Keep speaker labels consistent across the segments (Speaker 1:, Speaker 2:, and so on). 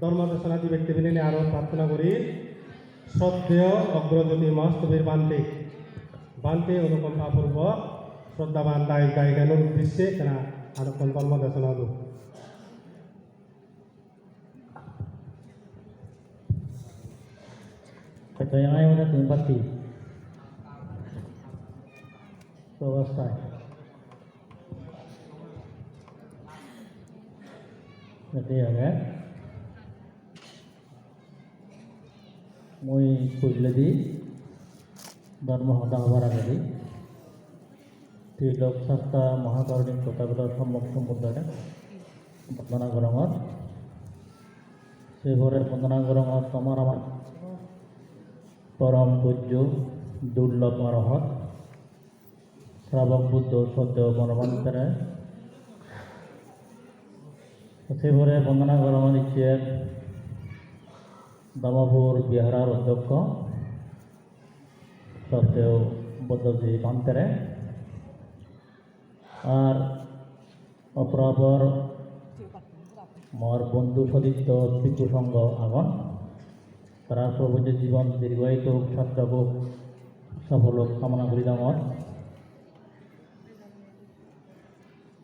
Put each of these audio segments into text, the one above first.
Speaker 1: ধর্মদেশনাদি ব্যক্তিবিনে আরও প্রার্থনা করি। শ্রদ্ধেয় অগ্রজ্যোতি মহাস্তবীর বান্তে বান্তে অনুকম্পাপূর্বক শ্রদ্ধাবান দায় গায়িকানোর উদ্দেশ্যে কেনা আরক্ষণ ধর্মদেশনা হল।
Speaker 2: ayaw natin yung pati. মই কৈলদি ধর্ম হতা হবার আগে ত্রিলোক শাস্তা মহাকারণিক প্রতাপদার সম্মুখ সম্বুদ্ধনে বন্দনা গরমত সেই ঘরের বন্দনা গরমত তোমার আমার পরম পূজ্য দুর্লভ অরহত শ্রাবক বুদ্ধ সদ্য বনবন্তরে সেভরে বন্দনা গ্রহণ দিচ্ছে দামাপুর বিহারার অধ্যক্ষ, সত্ত্বেও বুদ্ধজি বান্তরে আর অপরাপর মোর বন্ধু সদৃত্য পিতৃ সংঘ আগন তারা প্রভু যে জীবন দীর্ঘায়িত হোক, সার্থক সফল কামনা করি আমার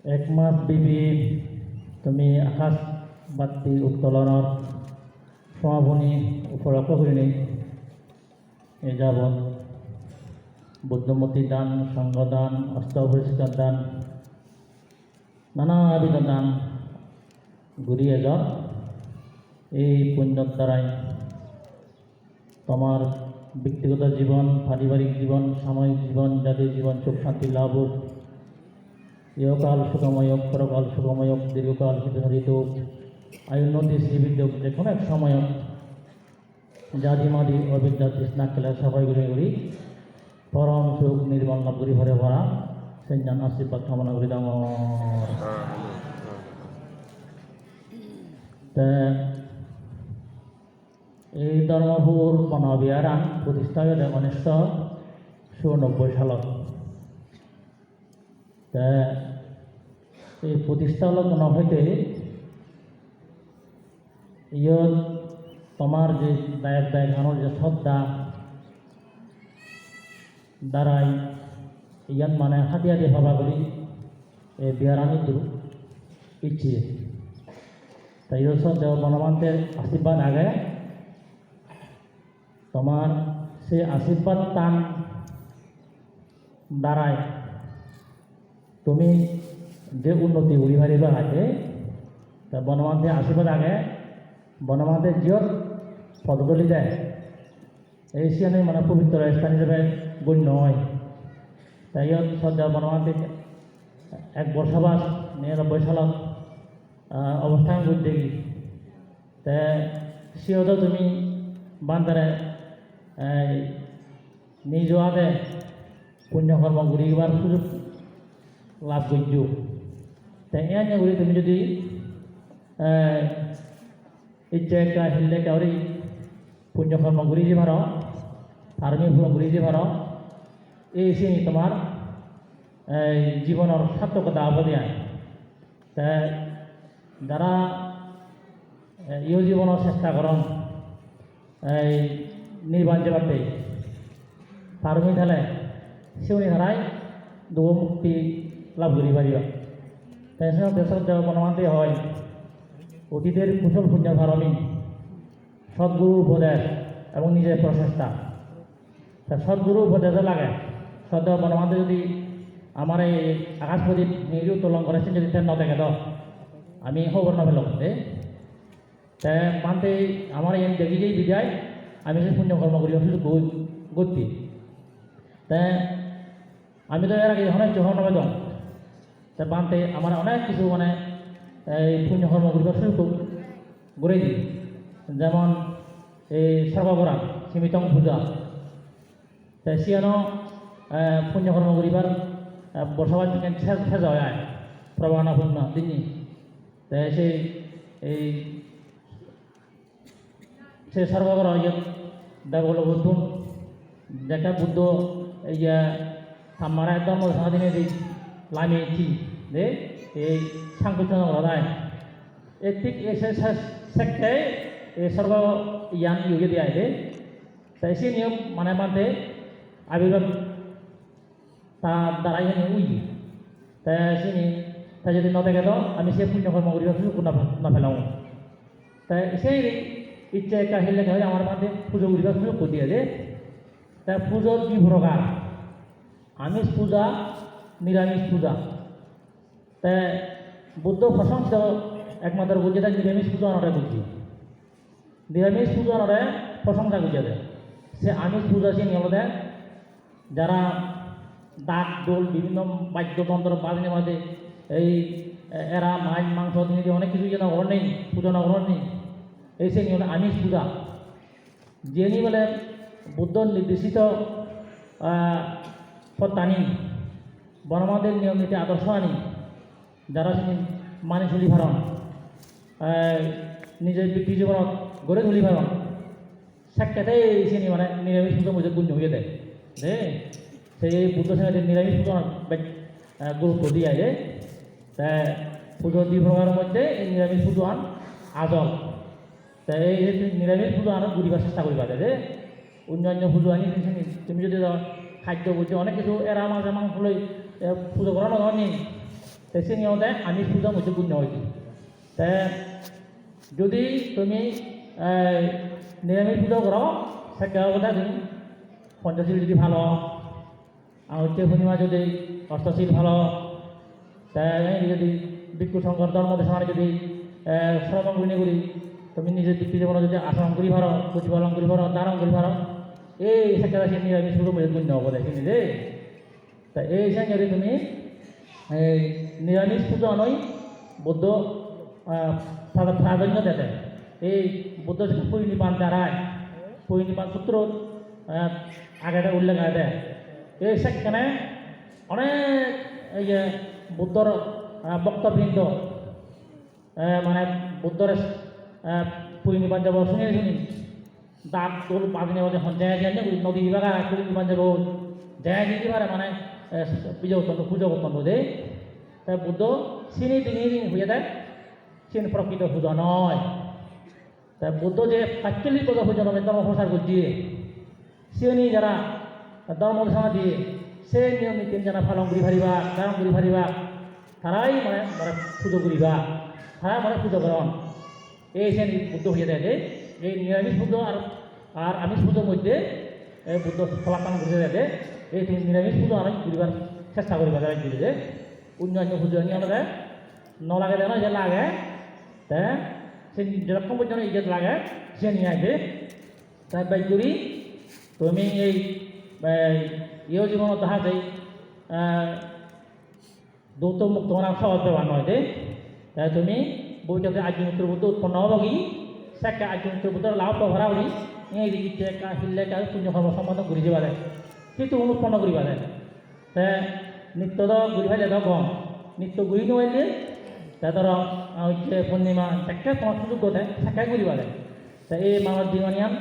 Speaker 2: এক মাস বিবি, তুমি আকাশ বাতি উত্তোলনের সমাপনী উপলক্ষ করিনি এ যাবৎ বুদ্ধমতী দান, সংঘদান অস্ত্রপরিষ্কার দান, নানাবিধ দান ঘুরিয়ে যাও। এই পুণ্যর দ্বারাই তোমার ব্যক্তিগত জীবন, পারিবারিক জীবন, সাময়িক জীবন, জাতীয় জীবন, সুখ, শান্তি, লাভ হোক ইহকাল সুখময় পরকাল হোক, দীর্ঘকাল হিতহারিত আয়ুন্নতি শ্রীবৃদ্ধ হোক যে কোনো এক সময় জাতি মাদি অবিদ্যা তৃষ্ণা খেলা সবাই ঘুরে ঘুরি। পরম সুখ নির্মল করি ভরে ভরা। সেঞ্জান আশীর্বাদ কামনা করি তা এই ধর্মপুর বনবিহারান প্রতিষ্ঠা হয়েছে উনিশশো চৌরানব্বই সালত এই প্রতিষ্ঠা হল মনে হইতে ইয়ত, তোমার যে দায়ক দায়কানোর যে শ্রদ্ধা দ্বারাই ইয়াত মানে হাতি হাতি ভাবা করি এই বিহারানিটো ইচ্ছে তাই দেব বনমান্তের আশীর্বাদ আগে। তোমার সে আশীর্বাদ টান দ্বারাই তুমি যে উন্নতি উড়ি ভারিব লাগে, তা বনমান্তে আশীর্বাদ আগে। বনমান্তে জিয়ত পদতলি যায়। এই সিয়ানে মানে পবিত্র স্থান হিসেবে গণ্য হয়। তাই সদ্য বনমান্তে এক বর্ষাবাস নিরানব্বই সালত অবস্থান করতে গিয়ে তে সিহঁত তুমি বান্দাৰে, এই নিজোৱাতে পুণ্যকৰ্ম ঘূৰিবাৰ সুযোগ লাভ কৰিছোঁ তে এনে কৰি তুমি যদি ইচ্ছা হিলে কাউরি পুণ্যকর্ম ঘুরি যে ভারো ধার্মিক ফল ঘুরি যে ভারো এই সে তোমার জীবনের সার্থকতা আবদিয়া তে যারা ইহ জীবনের চেষ্টা করন এই নির্বাণ যে বাড়তে ধার্মিক হলে সেউনি হারাই দুঃখ মুক্তি লাভ করি পারিব তাই দেশের বনমান্তি হয় অতীতের কুশল পুণ্য ধারণী সদ্গুরু উপদেশ এবং নিজের প্রচেষ্টা। তা সদ্গুরু উপদেশে লাগে। সদ্য বনমান্তে যদি আমার এই আকাশ প্রদীপ নিজে উত্তোলন করেছেন যদি তেন নদেখে তো, আমি খবর না পেলাম দে তে মানতে আমার এই দেখি যেই আমি সে পুণ্যকর্ম করি, অসুস্থ গতি। তে আমি তো এর আগে অনেক যখন যাও তা বানতে আমার অনেক কিছু মানে এই পুণ্যকর্ম করিবার শুরু গড়ে দিই যেমন এই সর্ববরা সীমিতং পূজা। তাই সিয়ানো পুণ্যকর্ম করিবার বসবাস শেষ হয় আয়। প্রবাহনা পুণ্য দিনই তাই সেই এই সে সর্বগ্র ইয়ে দেবল বুদ্ধ যেটা বুদ্ধ ইয়া সামারা একদম সারাদিনে দিই লামি চি দে এই সাংকুচন হদায় etik ese sekte sarva yang yuge dia তাই সে নিয়ম মানে মানতে আবির্ভাব তা দ্বারাই জানি উই। তা সিনি তা যদি নদে গেল, আমি সে পুণ্য কর্ম করি না ফেলাম তাই সেই ইচ্ছে একটা হেলে হয় আমার মাঝে পুজো করিবা সুযোগ করে দিয়ে যে তা পুজোর দুই প্রকার আমিষ পূজা নিরামিষ পূজা। বুদ্ধ প্রশংসিত একমাত্র বুঝে তাই নিরামিষ পূজা অনারে বুঝি নিরামিষ পূজা অনারে প্রশংসা বুঝে দেয় সে আমিষ পূজা সে নিয়ম দেয়। যারা ডাক দোল, বিভিন্ন বাদ্যযন্ত্র, বাজনে বাজে, এই এরা মাছ, মাংস তিনি অনেক কিছু যেন ঘর নেই, পূজা না ঘর নেই, এই সে নিয়ম আমিষ পূজা। যিনি বলে বুদ্ধ নির্দেশিত পত্তানি, বনমাদের নিয়ম নীতি আদর্শ আনি যারা মানি চলি ভারণ নিজের ব্যক্তি জীবনত গড়ে তুলি ভারণ সাক্ষাতে চিনি মানে নিরামিষ পুজো মধ্যে গুণ হয়ে দেয় দে সেই বুদ্ধ সঙ্গে নিরামিষ পুজো গুরুত্ব দিয়ে তা পুজো দুই প্রকারের মধ্যে এই নিরামিষ পুজো আন আজল। তা এই নিরামিষ পুজো আনো ঘুরিবার চেষ্টা করিবা দে অন্যান্য পুজো আনি তুমি- যদি খাদ্য বুঝে অনেক কিছু এরা মাঝে মাংস লই পুজো করা নহয় নিয়মতে আমিষ পুজোর মধ্যে গুণ হয়েছে। তা যদি তুমি নিরামিষ পুজো করো সেটা তুমি পঞ্চশীল যদি ভালো আর হচ্ছে পূর্ণিমা যদি অষ্টশীল ভালো তাই যদি বিক্ষু শঙ্কর ধর্ম দেশমানে যদি শ্রবণ গুণী করি, তুমি নিজের ব্যক্তি জীবনে যদি আচরণ করি ভারো প্রতিপালন করি ভারো ধারণ করি ভারো, এই সেটা সে নিরামিষ পুজো মধ্যে গুণ্য হব দেখি নিজে তা এই সঙ্গে তুমি এই নিরামিষ পুজো নয় বৌদ্ধ প্রাধান্য দেতে এই বুদ্ধ যে পরিনিপান দ্বারায় পরিনিপান সূত্র আহ, আগে উল্লেখ আছে। এই সেখানে অনেক এই যে বুদ্ধর বক্তবৃন্দ মানে বুদ্ধর পরিনিপান যাব শুনে শুনি। দাঁত দোল পাদিনে বাজে হন যায় নদী বিভাগ পরিনিপান যাব যায় দিতে পারে মানে করতো দে। তাই বুদ্ধ চিনি তিনি দিন হয়ে দেয়। চিন প্রকৃত পূজা নয়। তাই বুদ্ধ যে পূজা পূজা নয় ধর্ম প্রচার করছে সিওনি যারা ধর্ম ঘোষণা দিয়ে, সে নিয়ম নীতি যারা পালন করি পারিবা ধারণ করি পারিবা তারাই মানে মানে পুজো করিবা তারা মানে পুজো করন। এই সে বুদ্ধ হয়ে দেয় যে, এই নিরামিষ পুজো আর আর আমিষ পুজোর মধ্যে বুদ্ধ সমাধান করে দেয় যে এই তুমি নিরামিষ পুজো আমি করিবার চেষ্টা করিবা যারা দিলে যে। অন্যান্য পুজো নিয়ে আমাদের নলাগে দেয় না যে লাগে তা সে যেরকম পর্যন্ত ইজ্জত লাগে সে নিয়ে আসবে। তাই বাই করি তুমি এই এই, ইয়ে জীবনত দেখা যায় দৌত মুক্ত মানে সহজ ব্যবহার নয় যে। তাই তুমি বইটাতে আর্য মিত্র উৎপন্ন হব কি? মিত্র বুদ্ধর লাভ ভরা বলি এই দিকে একা হিললে কাজ পুণ্য কর্ম সম্বন্ধ ঘুরি যাবা যায় কিন্তু উৎপন্ন করিবা যায় তে নিত্য তো ঘুরি ভাই যাও কম নিত্য ঘুরি নোৱাৰিলে তে ধৰ হচ্ছে পূর্ণিমা তাকে তোমার সুযোগ দেয় তাকে ঘুরিবা যায় তা এই মানব জীবনিয়ান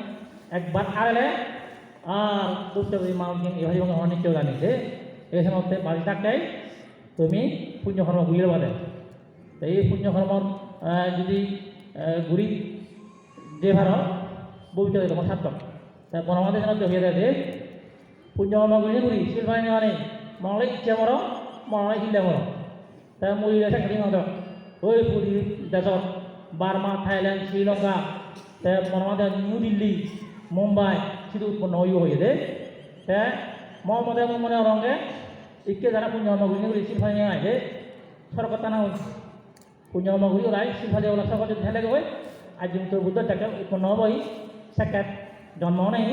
Speaker 2: একবার আড়ালে আর বুঝতে পারি মানব জীবন এভাবে এবং অনিত্য জানিছে এই সময় বাড়ি থাকতে তুমি পুণ্যকর্ম ঘুরিয়ে বাদে তো এই পুণ্যকর্মর আহ, যদি ঘুরি যে ভাড়া বইতে তোমার সার্থক তা বনমাদের যেন দেয় যে পুণ্যকর্ম ঘুরিয়ে ঘুরি শিল্পাই নেওয়া নেই মনে ইচ্ছে মর মনে হিলে মর তা মুড়ি আছে খালি মত ওই পুরী দেশত, বার্মা, থাইল্যান্ড, শ্রীলঙ্কা তে মনমাদে নিউ দিল্লি, মুম্বাই সিধু উৎপন্ন হয়ে হয়ে দে। তে মই মতে মোৰ মনে ৰংগে ইকে যারা পুণ্যকর্ম ঘুরি শিল্পাই নেওয়া আছে সরকার টানা পুণ্যকর্ম ঘুরি ওলাই শিল্পা দেওয়া সরকার যদি ঠেলে গৈ আজ তোর বুদ্ধ টাকা উৎপন্ন হবই সেকাত জন্ম নেই।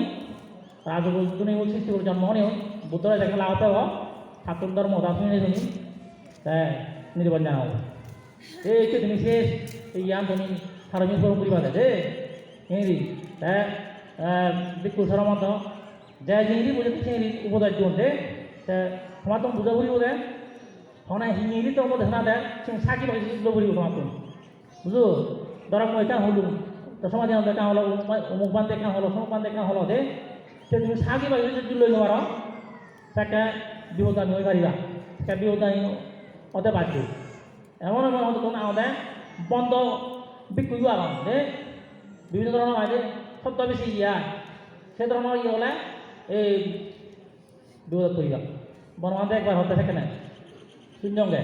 Speaker 2: রাজগুণী সৃষ্টি করে জন্ম নেই। বুদ্ধরা দেখা লাভতে হ ঠাকুর ধর্ম দাসমিনে তুমি। হ্যাঁ নির্বাণ জানাও। এই যে তুমি শেষ। এই ইয়ান তুমি সারমিক করম করিবা দে। হেঁরি হ্যাঁ বিক্ষু সরমত যা জিনিস বুঝে হেঁরি উপদার জন দে। তোমার তো বুঝা বুঝিব দে। হনা হিঙিরি তো মধ্যে না দে। সিং সাকি বাকি বুঝা বুঝিব তোমার তুমি। বুঝো? মই এটা হলো তো সমাজ দেখা হলো অমুক বান দেখা হলো সমুক বান দেখা হলো দে সে তুমি সাকি বাকি যদি লৈ নোৱাৰ তাকে বিপদানি হয়ে পারিবা তাকে বিপদানি হতে পারছি এমন এমন হতো কোনো আমাদের বন্ধ বিকুই আরাম দে বিভিন্ন ধরনের যে শব্দ বেশি ইয়া সে ধরনের ইয়ে হলে এই বিপদ করিবা বনমাতে একবার হতে থাকে না শূন্যঙ্গে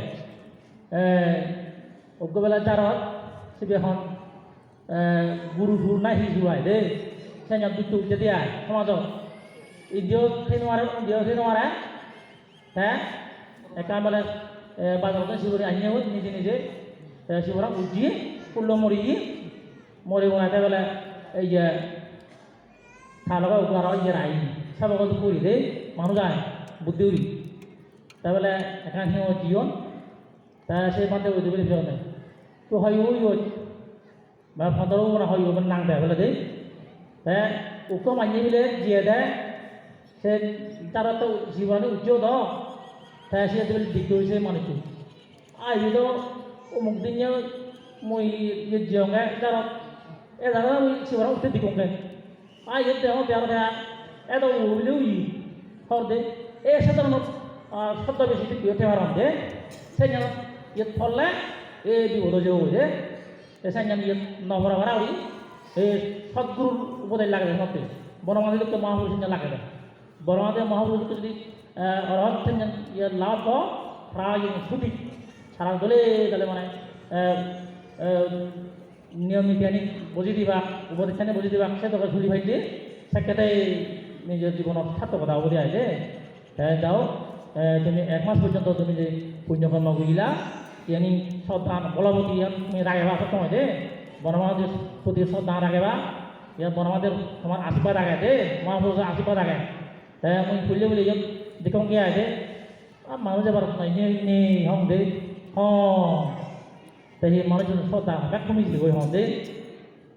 Speaker 2: অজ্ঞবেলা চারত সিবি এখন গুরু সুর নাই সি জুৱাই দেই চেঞ্জত দুটো যেতিয়া সমাজত ইডিঅ' সেই নোৱাৰে ইডিঅ' সেই নোৱাৰে হে? একেবাৰে বাজাৰতে শিৱৰী আহি হ'ল নিজে নিজে শিৱৰাক উঠি ফুল্ল মৰি মৰি বনাইতে বোলে, এই যে তাৰ লগত ইয়ে নাই চাবকত কৰি দেই মানুহ যায় বুদ্ধি উৰি তাৰ বোলে এখন সিংহ জীৱন তাৰ সেই মাতে বুলি পিছত তো হয় ঐ বা ফদরও মনে হয় ওখানে নাং দেয় বলে দেই হ্যাঁ ওকে মানিয়ে মিলে জিয়ে দেয় সে তারা তো জীবনে উজ্জ্বল দ তাই সে বলে দিক হয়েছে মানুষ আই তো অমুক দিন মই জিয়ঙ্গে তারা এ দাদা ওই জীবনে উঠতে দিকঙ্গে আই ইয়ে দেহ দেওয়া দেয়া এত উড়লেও ই হর দে এ সাধারণ শব্দ বেশি বিয়ে টেবার দে সে যেন ইয়ে ফললে এ বিপদ যে ইয়ে নভরা ভরা উড়ি এই সদ্গুরুর উপদেশ লাগে সত্যি বনমাদের লোককে মহাপুরুষ লাগে বনমাদের মহাপুরুষ যদি অরহত ইয়ে লাভ প্রায় ছুটি সারা দলে দলে মানে নিয়ম নীতি বুঝি দিবা উপদেশানি বুঝি দিবা, সে তোকে ঝুলি ভাইছে সেক্ষেত্রে নিজের জীবনের সার্থকতা অবধি আছে যাও তুমি এক মাস পর্যন্ত তুমি যে পুণ্যকর্ম করিলা ইয়ানি শ্রদ্ধা বলবতী রাখবা সময় দে বনমাদের প্রতি শ্রদ্ধা রাখবা ইয়ার বনমাদের তোমার আশীর্বাদ আগে দে মহাপুরুষের আশীর্বাদ আগে তাই আমি খুললে বলি ইয়াক দেখুন কে আছে মানুষ এবার ইনে দে হ তাই মানুষজন শ্রদ্ধা ব্যাক কমিয়েছিল ওই হং দে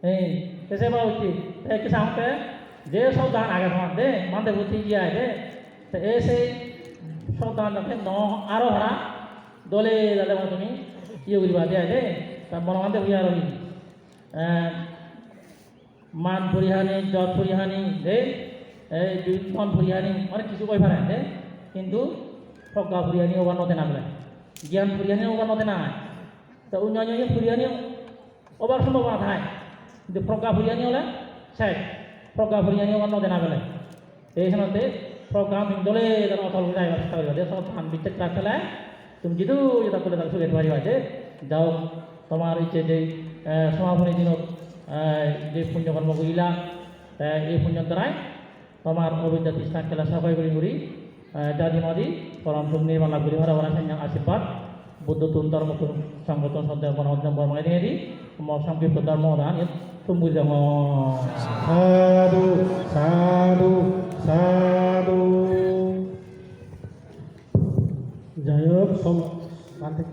Speaker 2: এই কেসে বা হচ্ছে কেসে আমাকে যে শ্রদ্ধা আগে তোমার দে মানতে বলছি ইয়ে আছে তো এ সেই শ্রদ্ধা ন আরও হারা দলে দাদা মানে তুমি ইয়ে করিবা দিয়া দে তা বনমাতে হইয়া রহি মান পরিহানি জত পরিহানি, দে, এই দুই মন পরিহানি, অনেক কিছু কই পারে দে। কিন্তু প্রজ্ঞা পরিহানি ওবার নতে নামলে, জ্ঞান পরিহানি ওবার নতে না তা অন্যান্য পরিহানি ওবার সম্ভাবনা থাকে কিন্তু প্রজ্ঞা পরিহানি হলে শেষ, প্রজ্ঞা পরিহানি ওবার নতে না পেলে এই সময়তে প্রজ্ঞা দলে অথল যাইবার চেষ্টা করিবা। দে সব ধান বিচ্ছেদ রাখলে তুমি যেহেতু এটা করে তার সুখে পারি আছে যাও তোমার ইচ্ছে যে সমাপনী দিন যে পুণ্যকর্ম করিলা এই পুণ্য দ্বারাই তোমার অভিজ্ঞতা তৃষ্ণা খেলা সবাই করি করি দাদি মাদি পরম সুখ নির্মাণ লাভ করি হরা হরা আশীর্বাদ বুদ্ধ তুল ধর্ম সংগঠন সন্দেহ বনহদ্যম বর্মায় নিয়ে দিই সংক্ষিপ্ত ধর্ম দান তুমি যেমন
Speaker 1: সাধু সাধু সাধু যাই হোক সম বান্তে